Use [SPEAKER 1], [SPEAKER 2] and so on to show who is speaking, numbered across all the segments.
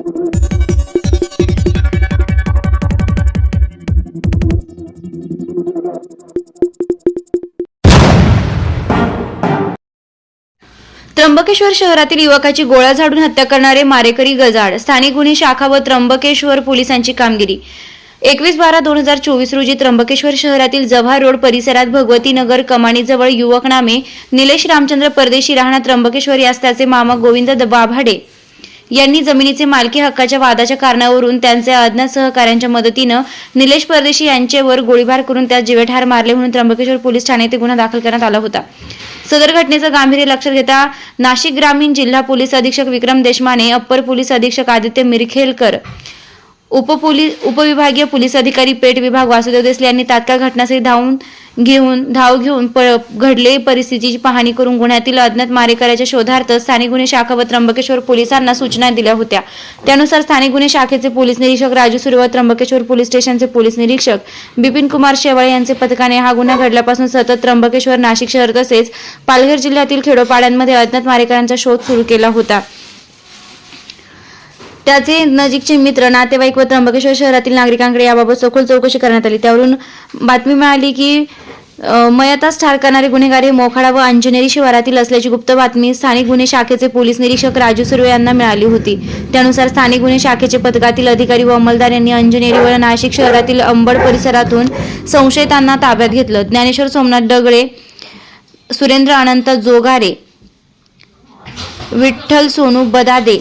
[SPEAKER 1] त्र्यंबकेश्वर शहरातील युवकाची गोळ्या झाडून हत्या करणारे मारेकरी गजाड स्थानिक गुन्हे शाखा व त्र्यंबकेश्वर पोलिसांची कामगिरी. एकवीस बारा दोन हजार चोवीस रोजी त्र्यंबकेश्वर शहरातील जव्हार रोड परिसरात भगवती नगर कमानीजवळ युवक नामे निलेश रामचंद्र परदेशी राहणार त्र्यंबकेश्वर यास त्याचे मामा गोविंद बाभाडे यांनी जमिनीचे मालकी हक्काच्या वादाच्या कारणावरून त्यांच्या अज्ञात सहकाऱ्यांच्या मदतीनं निलेश परदेशी यांच्यावर गोळीबार करून त्यात जीवेठार मारले म्हणून त्र्यंबकेश्वर पोलीस ठाणे येथे गुन्हा दाखल करण्यात आला होता. सदर घटनेचं गांभीर्य लक्षात घेता नाशिक ग्रामीण जिल्हा पोलीस अधीक्षक विक्रम देशमाने अप्पर पोलीस अधीक्षक आदित्य मिरखेलकर उपपोलीस उपविभागीय पोलीस अधिकारी पेठ विभाग वासुदेव देसले यांनी तात्काळ घटनास्थळी धावून घेऊन धाव घेऊन प- घडले परिस्थितीची पाहणी करून गुन्ह्यातील अज्ञात मारेकऱ्याच्या शोधार्थ स्थानिक गुन्हे शाखा व त्र्यंबकेश्वर पोलिसांना सूचना दिल्या होत्या. त्यानुसार स्थानिक गुन्हे शाखेचे पोलीस निरीक्षक राजू सुरे व त्र्यंबकेश्वर पोलीस स्टेशनचे पोलीस निरीक्षक बिपिन कुमार शेवाळे यांचे पथकाने हा गुन्हा घडल्यापासून सतत त्र्यंबकेश्वर नाशिक शहर तसेच पालघर जिल्ह्यातील खेडोपाड्यांमध्ये अज्ञात मारेकऱ्यांचा शोध सुरू केला होता. त्याचे नजीकचे मित्र नातेवाईक व त्र्यंबकेश्वर शहरातील नागरिकांकडे याबाबत सखोल चौकशी करण्यात आली. त्यावरून बातमी मिळाली की मयतास ठार करणारे गुन्हेगार हे मोखाडा व अंजनेरी शिवारातील असल्याची गुप्त बातमी स्थानिक गुन्हे शाखेचे पोलीस निरीक्षक राजू सुर्वे यांना मिळाली होती. त्यानुसार स्थानिक गुन्हे शाखेचे पथकातील अधिकारी व अंमलदार यांनी अंजनेरी व नाशिक शहरातील अंबड परिसरातून संशयितांना ताब्यात घेतलं. ज्ञानेश्वर सोमनाथ डगळे सुरेंद्र अनंत जोगारे विठ्ठल सोनू बदादे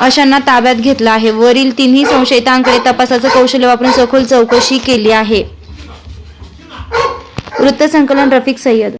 [SPEAKER 1] अशांना ताब्यात घेतलं आहे. वरील तिन्ही संशयितांकडे तपासाचं कौशल्य वापरून सखोल चौकशी केली आहे. वृत्तसंकलन रफिक सय्यद